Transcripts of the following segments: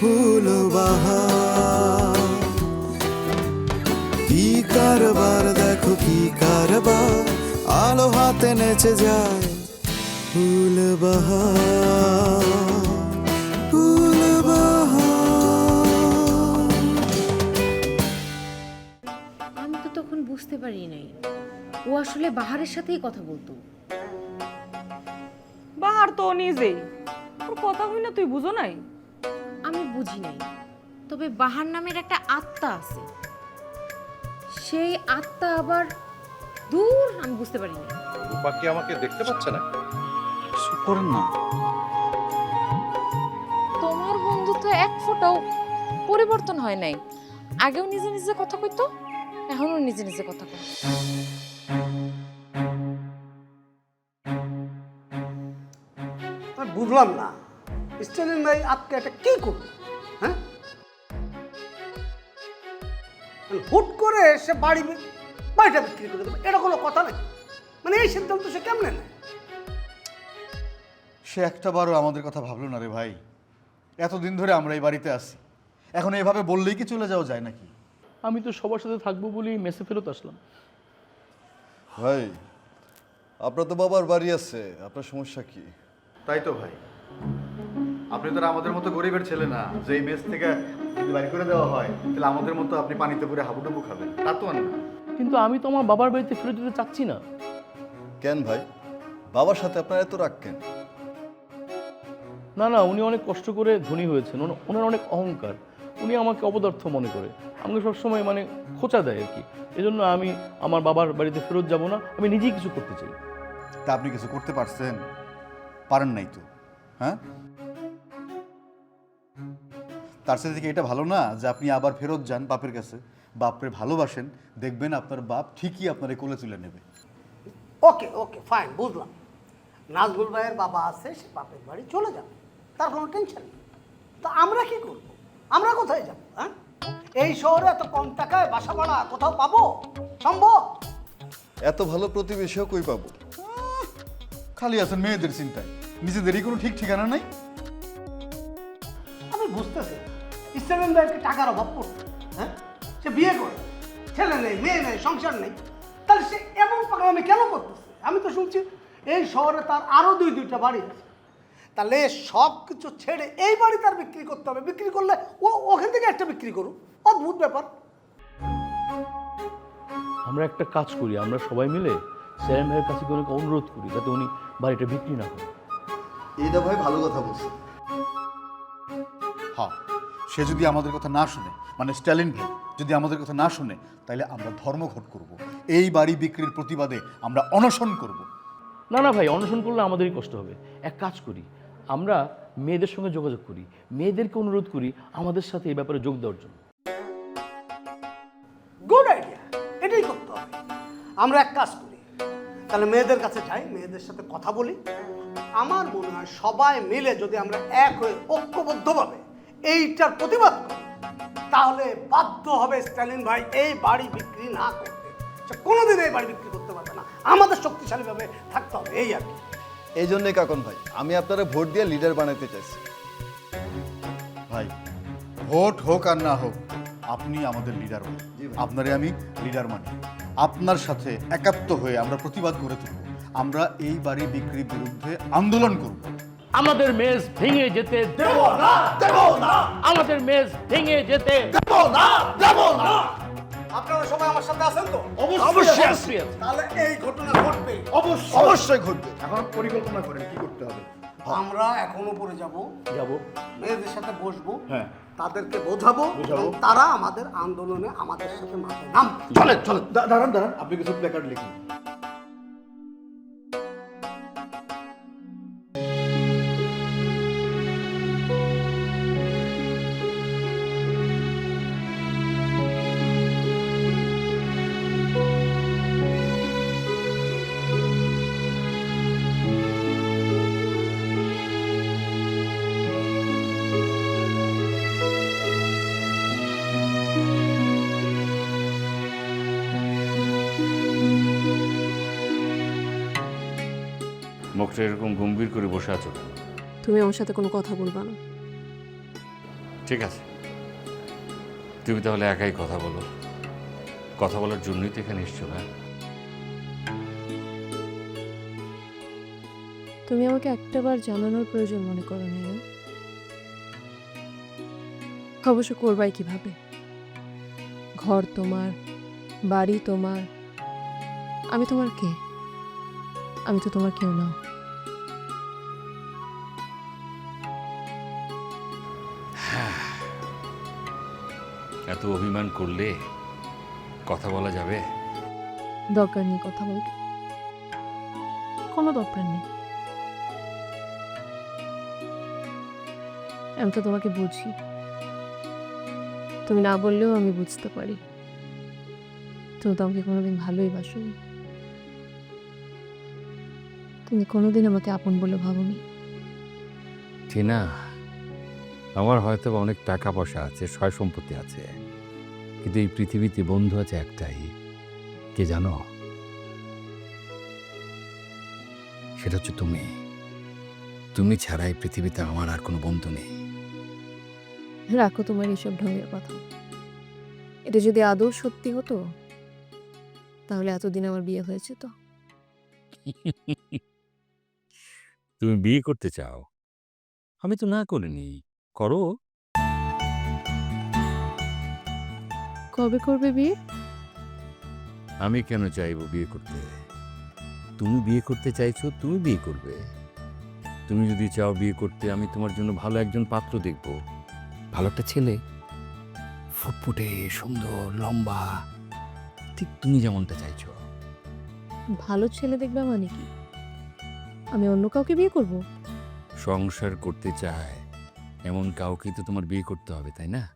ফুল বাহার কি কারবার দেখো কি কারবার। আলো হাতে নেচে যায় ফুল বাহার ফুল বাহার আমি তো তখন বুঝতে পারি নাই। ও আসলে বাহারের সাথেই কথা বলতো। বাহার তো ও নিজেই। ওর কথা হই না তুই বুঝো নাই? আমি বুঝি নাই। তবে বাহার নামের একটা আত্মা আছে। সেই আত্মা আবার দূর আমি বুঝতে পারি না রূপা কি আমাকে দেখতে পাচ্ছে না? কিছু করেন না। তোমার বন্ধুত্ব এক ফোঁটাও পরিবর্তন হয় নাই। আগেও নিজে নিজে কথা কইতো এখনও নিজে নিজে কথা কয়। বুঝলাম না। স্টালিন ভাই আজকে এটা কি করল হ্যাঁ? হুট করে সে বাড়ি বাড়িটা বিক্রি করে দেবে। এটা কোনো কথা নেই মানে এই সিদ্ধান্ত সে কেমনে নেয়? সে একটা বারও আমাদের কথা ভাবলো না রে ভাই। এতদিন ধরে আমরা এই বাড়িতে আছি। এখন এইভাবে বললেই কি চলে যাওয়া যায় নাকি? আমি তো সবার সাথে থাকব বলেই মেসে ফেরত আসলাম। ভাই আপনার তো বাবার বাড়ি আছে। আপনার সমস্যা কি? তাই তো ভাই। আপনি তো আমাদের মতো গরিবের ছেলে না। যে এই মেস থেকে যদি বাড়ি করে দেওয়া হয় তাহলে আমাদের মতো আপনি পানিতে করে হাবুডুবু খাবেন। তা তো না। কিন্তু আমি তো আমার বাবার বাড়িতে ফেরত যেতে চাচ্ছি না। কেন ভাই? বাবার সাথে আপনার এত রাগ কেন? না না উনি অনেক কষ্ট করে ধনী হয়েছেন। ওনার অনেক অহংকার। উনি আমাকে অপদার্থ মনে করে। আমাকে সবসময় মানে খোঁচা দেয় আর কি। এজন্য আমি আমার বাবার বাড়িতে ফেরত যাব না। আমি নিজেই কিছু করতে চাই। তা আপনি কিছু করতে পারছেন? পারেন নাই তো। হ্যাঁ? তার সাথে থেকে এটা ভালো না যে আপনি আবার ফেরত যান বাপের কাছে। বাপরে ভালোবাসেন দেখবেন আপনার বাপ ঠিকই আপনার কোলে তুলে নেবে। ওকে ওকে ফাইন বুঝলাম। নাজমুল ভাইয়ের বাবা আছে সে বাপের বাড়ি চলে যাবে। তার কোনো টেনশন নেই। তো আমরা কি করব? আমরা কোথায় যাব হ্যাঁ? এই শহরে এত কম টাকায় বাসা ভাড়া কোথাও পাবো? সম্ভব? এত ভালো প্রতিবেশীও কই পাবো? খালি আছেন মেয়েদের চিন্তায়। নিজেদেরই কোনো ঠিক ঠিকানা নাই? আমি বুঝতেছি। স্টেভেন ভাইয়ের কি টাকার অভাব পড়ছে। হ্যাঁ? সে বিয়ে করে ছেলে নেই মেয়ে নেই সংসার নেই। তাহলে সে এমন পাগলামি কেন করতেছে? আমি তো শুনছি এই শহরে তার আরও দুই দুইটা বাড়ি আছে। তাহলে সব কিছু ছেড়ে এই বাড়ি তার বিক্রি করতে হবে। বিক্রি করলে ও ওখান থেকে একটা বিক্রি করুক। অদ্ভুত ব্যাপার। আমরা একটা কাজ করি আমরা সবাই মিলে স্যাম ভাইয়ের কাছে কি ওনাকে অনুরোধ করি যাতে উনি বাড়িটা বিক্রি না করেন। এইটা ভাই ভালো কথা বলছে। হ্যাঁ। সে যদি আমাদের কথা না শুনে মানে স্ট্যালিন ভাই যদি আমাদের কথা না শুনে তাহলে আমরা ধর্মঘট করব। এই বাড়ি বিক্রির প্রতিবাদে আমরা অনশন করব। না না ভাই অনশন করলে আমাদেরই কষ্ট হবে। এক কাজ করি আমরা মেয়েদের সঙ্গে যোগাযোগ করি মেয়েদেরকে অনুরোধ করি আমাদের সাথে এই ব্যাপারে যোগ দেওয়ার জন্য। গুড আইডিয়া এটাই করতে হবে। আমরা এক কাজ করি তাহলে মেয়েদের কাছে যাই মেয়েদের সাথে কথা বলি। আমার মনে হয় সবাই মিলে যদি আমরা এক হয়ে ঐক্যবদ্ধভাবে এইটার প্রতিবাদ। তাহলে বাধ্য হবে স্ট্যালিন ভাই এই বাড়ি বিক্রি না করতে। সে কোনোদিন এই বাড়ি বিক্রি করতে পারবে না। আমাদের শক্তিশালীভাবে থাকতে হবে এই আর কি। এই জন্যই কাকন ভাই আমি আপনারা ভোট দিয়ে লিডার বানাতে চাইছি। ভাই ভোট হোক আর না হোক আপনি আমাদের লিডার হন আপনারে আমি লিডার মানি। আপনার সাথে একাত্ম হয়ে আমরা প্রতিবাদ করে তুলব। আমরা এই বাড়ি বিক্রির বিরুদ্ধে আন্দোলন করব। আমাদের মেজ ভেঙে যেতে দেব না দেব না। আমাদের মেজ ভেঙে যেতে দেব না দেব না। আপনারা সবাই আমার সাথে আছেন তো? অবশ্যই অবশ্যই আছে। তাহলে এই ঘটনা ঘটবে। অবশ্যই। অবশ্যই ঘটবে। এখন পরিকল্পনা করেন কি করতে হবে। আমরা এখন উপরে যাব। যাব। মেয়েদের সাথে বসবো। হ্যাঁ। তাদেরকে বোঝাবো। এবং তারা আমাদের আন্দোলনে আমাদের সাথে মাঠে নামবে। চলেন চলেন। দা- দাঁড়ান দাঁড়ান। আপনি কিছু প্ল্যাকার্ড লিখুন। মুখটা এরকম গম্ভীর করে বসে আছো তুমি আমার সাথে কোনো কথা বলবা না। ঠিক আছে। তুমি তাহলে একাই কথা বলো। কথা বলার জন্যই তো এখানে এসছো না? তুমি আমাকে একটাবার জানানোর প্রয়োজন মনে করো না? অবশ্য করবাই কীভাবে? ঘর তোমার বাড়ি তোমার। আমি তোমার কে? আমি তো তোমার কেউ না। এত অভিমান করলে কথা বলা যাবে? দরকার নেই কথা বল কোনো দরকার নেই। আমি তো তোমাকে বুঝি। তুমি না বললেও আমি বুঝতে পারি। তুমি তো আমাকে কোনোদিন ভালোই বাসনি। তুমি কোনোদিন আমাকে আপন বলে ভাবনি। টিনা আমার হয়তো বা অনেক টাকা পয়সা আছে সয় সম্পত্তি আছে কিন্তু এই পৃথিবীতে বন্ধু আছে একটাই। কে জানো? সেটা হচ্ছে তুমি। তুমি ছাড়া এই পৃথিবীতে আমার আর কোনো বন্ধু নেই। রাখো তোমার এসব ঢঙের কথা। এটা যদি আদৌ সত্যি হতো তাহলে এতদিন আমার বিয়ে হয়েছে তো। তুমি বিয়ে করতে চাও? আমি তো না করিনি করো। কবে করবে বিয়ে? আমি কেন চাইব বিয়ে করতে? তুমি বিয়ে করতে চাইছো তুমি বিয়ে করবে। তুমি যদি চাও বিয়ে করতে আমি তোমার জন্য ভালো একজন পাত্র দেখব। ভালো একটা ছেলে। ফুটফুটে সুন্দর লম্বা। ঠিক তুমি যেমনটা চাইছো। ভালো ছেলে দেখবে মানে কি? আমি অন্য কাউকে বিয়ে করব? সংসার করতে চায়। এমন কাউকে তো তোমার বিয়ে করতে হবে তাই না?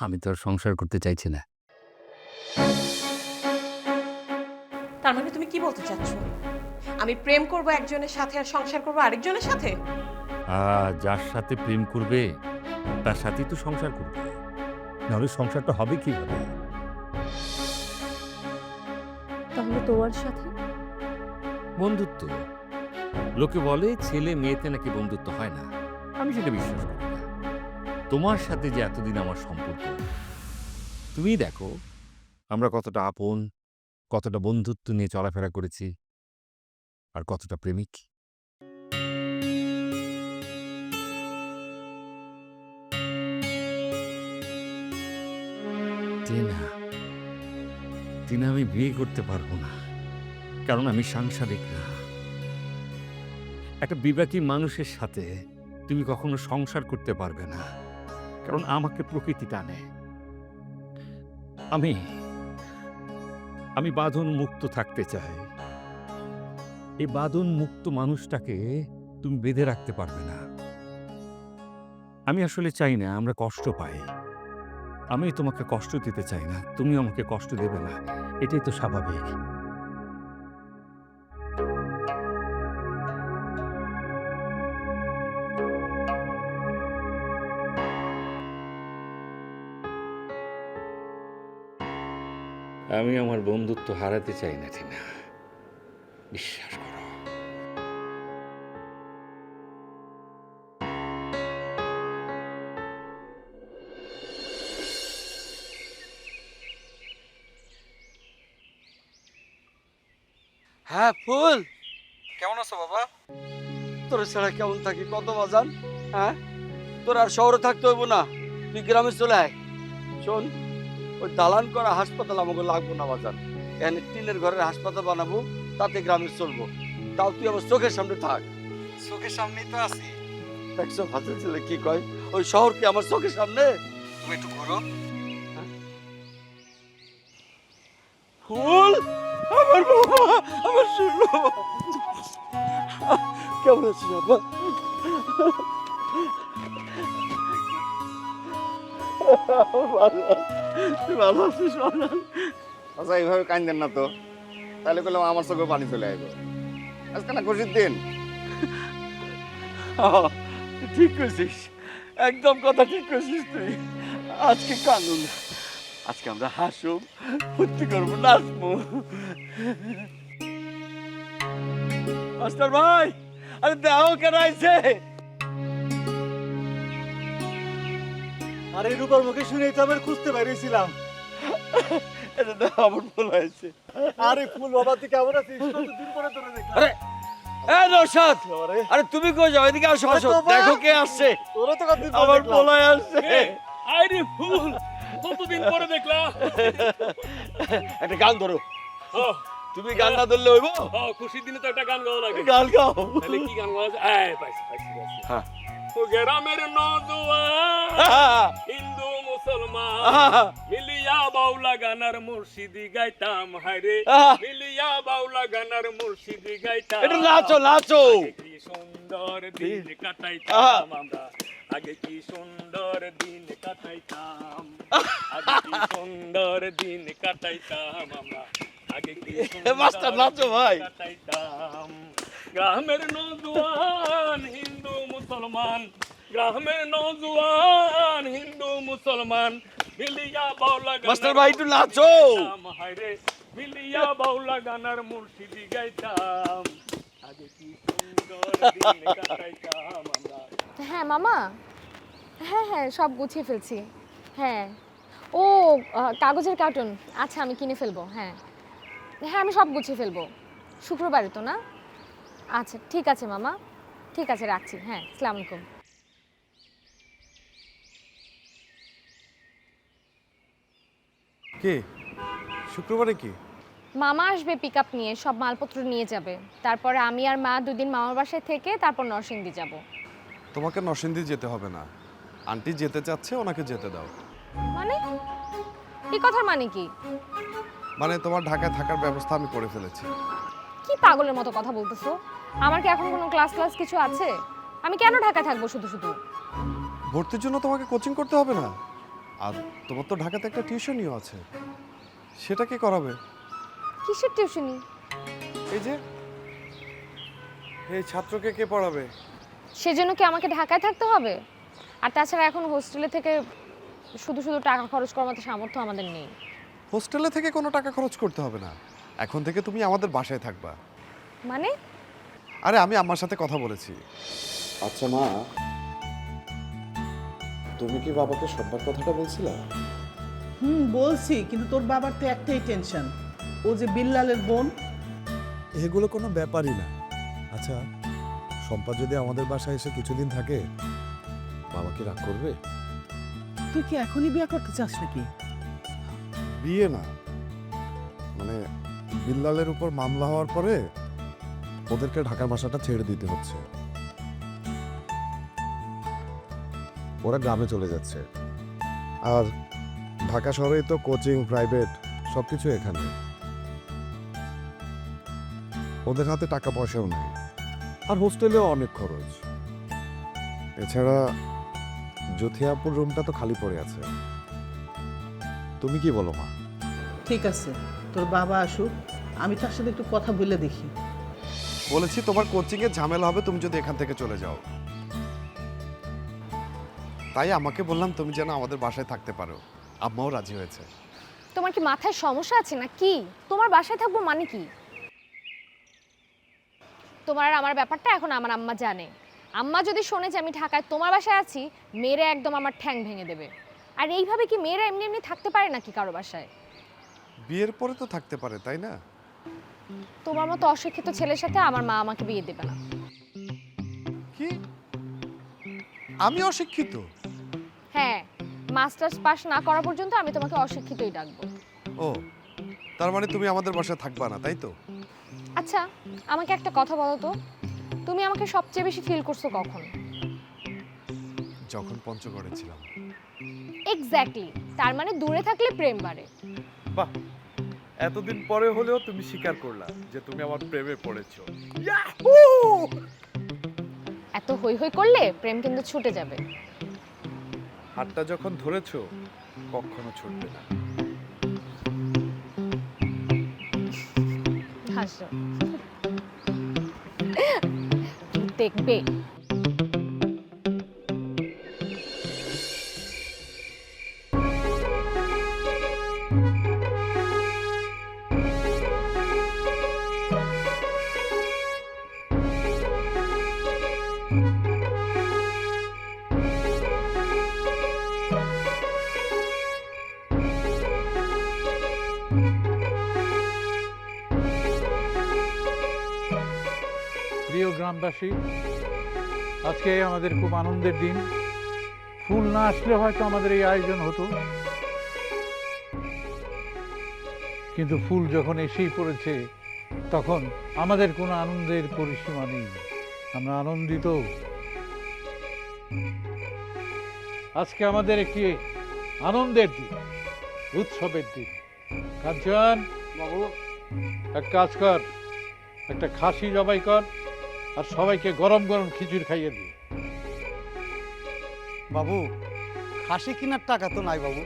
আমি তো আর সংসার করতে চাইছি না। তার মানে তুমি কি বলতে চাচ্ছ? আমি প্রেম করব একজনের সাথে আর সংসার করব আরেকজনের সাথে? আ, যার সাথে প্রেম করবে তার সাথেই তো সংসার করবে। নাহলে সংসারটা হবে কি কীভাবে? তাহলে তোমার সাথে? বন্ধুত্ব। লোকে বলে ছেলে মেয়েতে নাকি বন্ধুত্ব হয় না। আমি সেটা বিশ্বাস করি তোমার সাথে যে এতদিন আমার সম্পর্ক, তুমি দেখো, আমরা কতটা আপন, কতটা বন্ধুত্ব নিয়ে চলাফেরা করেছি, আর কতটা প্রেমিক। টিনা টিনা, আমি বিয়ে করতে পারব না, কারণ আমি সাংসারিক না। একটা বিবাহী মানুষের সাথে তুমি কখনো সংসার করতে পারবে না, কারণ আমাকে প্রকৃতি টানে। আমি আমি বাঁধন মুক্ত থাকতে চাই। এই বাঁধন মুক্ত মানুষটাকে তুমি বেঁধে রাখতে পারবে না। আমি আসলে চাই না, আমরা কষ্ট পাই। আমি তোমাকে কষ্ট দিতে চাই না, তুমি আমাকে কষ্ট দেবে না, এটাই তো স্বাভাবিক। আমি আমার বন্ধুত্ব হারাতে চাই না টিনা। বিশ্বাস করো। হ্যাঁ ফুল। কেমন আছো বাবা? তোর ছাড়া কেমন থাকি? কত বাজান হ্যাঁ? তোর আর শহরে থাকতে হইব না। তুই গ্রামে চলে আয়। শোন ওই দালান করা হাসপাতাল আমাকে লাগবো না বাজান। এখানে টিনের ঘরের হাসপাতাল বানাবো তাতে গ্রামে চলবো। তাও তুই আমার চোখের সামনে থাক। চোখের সামনেই তো আছি। দেখছ ভাজা ছেলে কি কয়? ওই শহর কি আমার চোখের সামনে? তুমি একটু ঘুরো। হ্যাঁ? ফুল! আমার বাবা আমার কেমন আছিস বাবা। ভালো। তুই ভালো আছিস? আচ্ছা এইভাবে কান্দেন না তো। তাহলে করলাম আমার চোখে পানি চলে আসবে আজকে না খুশির দিন। ঠিক করেছিস একদম কথা ঠিক করেছিস তুই। আজকে কানুন আজকে আমরা হাসুম ফুর্তি করব নাচবো। মাস্টার ভাই আরে দেখো কেন আইছে? আরে রূপার মুখে শুনেই তো আমি খুঁজতে বেরিয়েছিলাম। এটা আমার ভুল হয়েছে। আরে ফুল বাবা তুই কেমন আছিস? কতদিন পরে তোরে দেখলাম। আরে এ নৌসাদ আরে। তুমি কই যাও? এদিকে আসো আসো। দেখো কে আসছে। তোরা তো কতদিন আমার দেখলাম। আসছে। আরে ফুল কতদিন পরে দেখলাম। একটা গান ধরো। তুমি গান না ধরলে হইব? খুশির দিনে তো একটা গান গাওয়া লাগে। গান গাও। তাহলে কি গান গাওয়া যায়? এই পাইছি পাইছি পাইছি। হ্যাঁ। গ্রামের নজওয়ান হিন্দু মুসলমান। মিলিয়া বাউলা গানার মুর্শিদি গাইতাম হায়রে। মিলিয়া বাউলা গানার মুর্শিদি গাইতাম। এটা নাচো নাচো কি সুন্দর দিন। কাটাইতাম আমরা। আগে কি সুন্দর দিন কাটাইতাম। আগে কি সুন্দর দিন কাটাইতাম আমরা। আগে কি মাস্টার নাচো ভাই। কাটাইতাম। গ্রামের নজওয়ান হিন্দু মুসলমান গ্রামের নজওয়ান হিন্দু মুসলমান মিলিয়া বাউলা মাস্টার ভাই একটু নাচো। হায়রে মিলিয়া বাউলা গানার মুর্শিদি গাইতাম। আগে কি সুন্দর দিন কাটাইতাম আমরা। হ্যাঁ মামা। হ্যাঁ হ্যাঁ সব গুছিয়ে ফেলছি। হ্যাঁ। ও আহ, কাগজের কার্টুন। আচ্ছা আমি কিনে ফেলব হ্যাঁ। হ্যাঁ আমি সব গুছিয়ে ফেলব। শুক্রবারে তো না? আচ্ছা ঠিক আছে মামা। ঠিক আছে রাখছি। হ্যাঁ আসসালামু আলাইকুম। কে? শুক্রবারে কি? মামা আসবে পিক আপ নিয়ে সব মালপত্র নিয়ে যাবে। তারপরে আমি আর মা দুদিন মামার বাসায় থেকে তারপর নরসিংদী যাব। তোমাকে নরসিংদী যেতে হবে না। আন্টি যেতে চাচ্ছে ওনাকে যেতে দাও। মানে? এই কথার মানে কি? মানে তোমার ঢাকায় থাকার ব্যবস্থা আমি করে ফেলেছি। কি পাগলের মতো কথা বলতেছো? আমার কি এখন কোনো ক্লাস ক্লাস কিছু আছে? আমি কেন ঢাকায় থাকব শুধু শুধু? ভর্তির জন্য তোমাকে কোচিং করতে হবে না। আর তোমার তো ঢাকাতে একটা টিউশনিও আছে। সেটা কে করাবে? কিসের টিউশনি? এই যে এই ছাত্রকে কে পড়াবে? সেজন্য কি আমাকে ঢাকায় থাকতে হবে? আর তাছাড়া এখন হোস্টেলে থেকে শুধু শুধু টাকা খরচ করার মতো সামর্থ্য আমাদের নেই। হোস্টেলে থেকে কোনো টাকা খরচ করতে হবে না। এখন থেকে তুমি আমাদের বাসায় থাকবা। মানে? আরে আমি আমার সাথে কথা বলেছি। আচ্ছা মা। তুমি কি বাবাকে সব্বার কথাটা বলছিলে? হুম বলছি কিন্তু তোর বাবার তো একটাই টেনশন ও যে বিল্লালের বোন। এগুলো কোনো ব্যাপারই না। আচ্ছা সম্পা যদি আমাদের বাসায় এসে কিছুদিন থাকে বাবা কি রাগ করবে? তুই কি এখনই বিয়ে করতে চাস নাকি? বিয়ে না। মানে বিল্লালের উপর মামলা হওয়ার পরে ওদেরকে ঢাকার বাসাটা ছেড়ে দিতে হচ্ছে। ওরা গ্রামে চলে যাচ্ছে। আর ঢাকা শহরেই তো কোচিং, প্রাইভেট সব কিছু এখানে। ওদের হাতে টাকা পয়সাও নেই। আর হোস্টেলেও অনেক খরচ। এছাড়া জ্যোথিয়াপুর রুমটা তো খালি পড়ে আছে। তুমি কি বলো মা? ঠিক আছে। তোর বাবা আসুক। আমি তার সাথে একটু কথা বলে দেখি। বলেছি তোমার কোচিংয়ে ঝামেলা হবে তুমি যদি এখান থেকে চলে যাও। তাই আমাকে বললাম তুমি যেন আমাদের বাসায় থাকতে পারো। আম্মাও রাজি হয়েছে। তোমার কি মাথায় সমস্যা আছে না কি তোমার বাসায় থাকব মানে কি? তোমার আর আমার ব্যাপারটা এখন আমার আম্মা জানে। আম্মা যদি শোনে যে আমি ঢাকায় তোমার বাসায় আছি মেয়েরা একদম আমার ঠ্যাং ভেঙে দেবে। আর এইভাবে কি মেয়েরা এমনি এমনি থাকতে পারে নাকি কারও বাসায়? বিয়ের পরে তো থাকতে পারে তাই না? তোমার মতো অশিক্ষিত ছেলের সাথে আমার মা আমাকে বিয়ে দেবে না। কি? আমি অশিক্ষিত? হ্যাঁ মাস্টার্স পাস না করা পর্যন্ত আমি তোমাকে অশিক্ষিতই ডাকবো। ও তার মানে তুমি আমাদের বাসায় থাকবা না তাই তো? আচ্ছা আমাকে একটা কথা বলো তো। তুমি আমাকে সবচেয়ে বেশি ফিল করছ কখন? যখন পঞ্চগড়ে ছিলাম। এক্স্যাক্টলি তার মানে দূরে থাকলে প্রেম বাড়ে। বাহ এতদিন পরে হলেও তুমি স্বীকার করলা যে তুমি আমার প্রেমে পড়েছো। এত হই হই করলে প্রেম কিন্তু ছুটে যাবে। হাতটা যখন ধরেছো কখনো ছুটবে না। হাসো। দেখবে। প্রিয় গ্রামবাসী আজকে আমাদের খুব আনন্দের দিন। ফুল না আসলে হয়তো আমাদের এই আয়োজন হতো। কিন্তু ফুল যখন এসেই পড়েছে তখন আমাদের কোনো আনন্দের পরিসীমা নেই। আমরা আনন্দিত। আজকে আমাদের একটি আনন্দের দিন উৎসবের দিন। কাঞ্চন বাবু। এক কাজ কর একটা খাসি জবাই কর। আর সবাইকে গরম গরম খিচুড়ি খাইয়ে দিই বাবু খাসি কেনার টাকা তো নাই বাবু।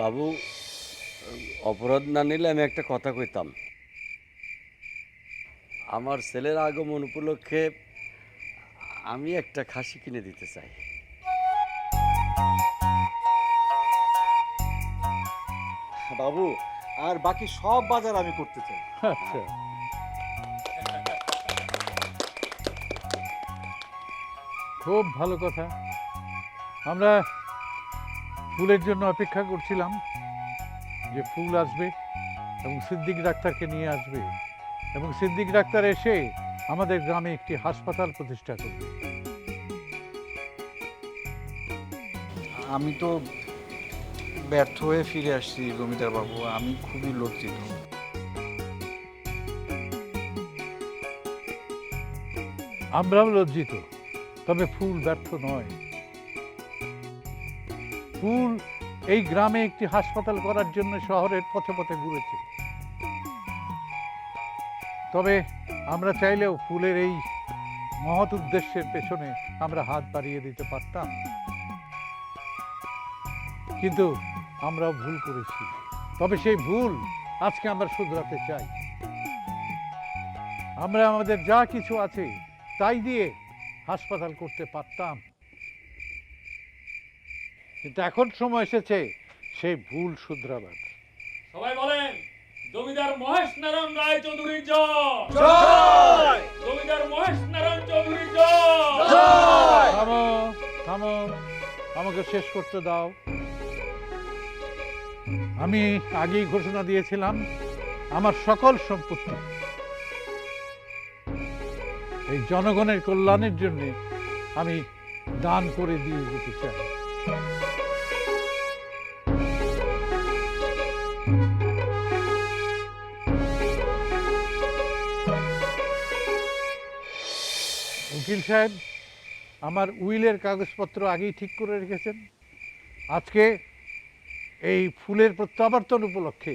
বাবু অপরাধ না নিলে আমি একটা কথা কইতাম। আমার ছেলের আগমন উপলক্ষে আমি একটা খাসি কিনে দিতে চাই। বাবু আর বাকি সব বাজার আমি করতে চাই। আচ্ছা। খুব ভালো কথা। আমরা ফুলের জন্য অপেক্ষা করছিলাম যে ফুল আসবে এবং সিদ্দিক ডাক্তারকে নিয়ে আসবে। এবং সিদ্দিক ডাক্তার এসে আমাদের গ্রামে একটি হাসপাতাল প্রতিষ্ঠা করবে। আমি তো ব্যর্থ হয়ে ফিরে আসছি জমিদার বাবু আমি খুবই লজ্জিত। আমরাও লজ্জিত। তবে ফুল ব্যর্থ নয়। ফুল এই গ্রামে একটি হাসপাতাল করার জন্য শহরের পথে পথে ঘুরেছে। তবে আমরা চাইলেও ফুলের এই মহৎ উদ্দেশ্যের পেছনে আমরা হাত বাড়িয়ে দিতে পারতাম। কিন্তু আমরাও ভুল করেছি। তবে সেই ভুল আজকে আমরা শুধরাতে চাই। আমরা আমাদের যা কিছু আছে তাই দিয়ে হাসপাতাল করতে পারতাম। কিন্তু এখন সময় এসেছে সেই ভুল শুধরাবার। সবাই বলেন জমিদার মহেশ নারায়ণ রায় চৌধুরী জয়। জমিদার মহেশ নারায়ণ চৌধুরী জয়! থামো থামো আমাকে শেষ করতে দাও। আমি আগেই ঘোষণা দিয়েছিলাম আমার সকল সম্পত্তি এই জনগণের কল্যাণের জন্য আমি দান করে দিয়ে যেতে চাই। উকিল সাহেব, আমার উইলের কাগজপত্র আগেই ঠিক করে রেখেছেন। আজকে এই ফুলের প্রত্যাবর্তন উপলক্ষে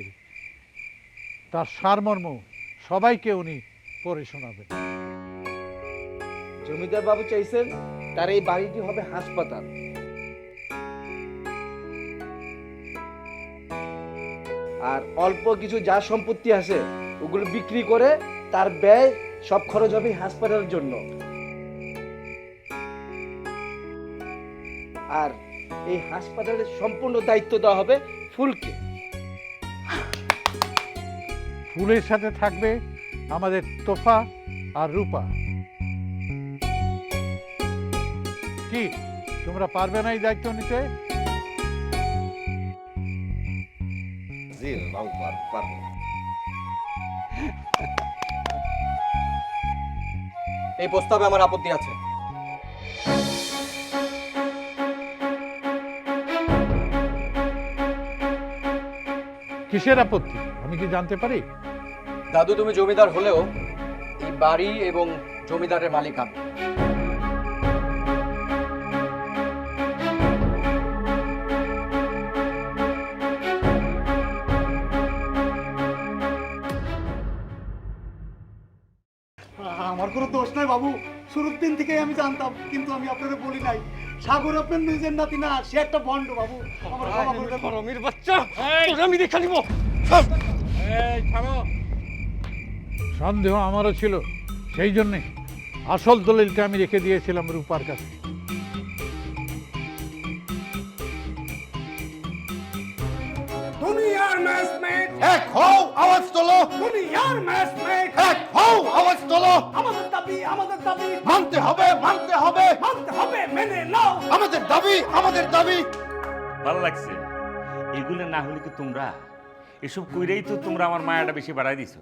তার সারমর্ম সবাইকে উনি পড়ে শোনাবেন। জমিদার বাবু চাইছেন, তার এই বাড়িটি হবে হাসপাতাল। আর অল্প কিছু যা সম্পত্তি আছে, ওগুলো বিক্রি করে তার ব্যয় সব খরচ হবে হাসপাতালের জন্য। আর এই হাসপাতালের সম্পূর্ণ দায়িত্ব দেওয়া হবে ফুলকে। ফুলের সাথে থাকবে আমাদের তোফা আর রূপা। কি? তোমরা পারবে না এই দায়িত্ব নিতে? জি বাবু পারব। এই প্রস্তাবে আমার আপত্তি আছে। কিসের আপত্তি? আমি কি জানতে পারি? দাদু তুমি জমিদার হলেও এই বাড়ি এবং জমিদারের মালিক আমি। বাবু শুরুর দিন থেকেই আমি জানতাম কিন্তু আমি আপনাদের বলি নাই। সাগর আপনার নিজের নাতি না সে একটা বন্ড বাবু। আমার ক্ষমা করে দেন। গরমের বাচ্চা। আমি দেখা নিব। এই সন্দেহ আমারও ছিল সেই জন্যে আসল দলিলটা আমি রেখে দিয়েছিলাম রূপার কাছে। দুনিয়ার ম্যাচমেট এক হও আওয়াজ তোলো দুনিয়ার ম্যাচমেট এক হও আওয়াজ তোলো আমাদের দাবি আমাদের দাবি। মানতে হবে মানতে হবে। মানতে হবে মেনে নাও। আমাদের দাবি আমাদের দাবি। ভালো লাগছে। এগুলো না হলে কি তোমরা? এসব কইরেই তো তোমরা আমার মায়াটা বেশি বাড়াই দিছো।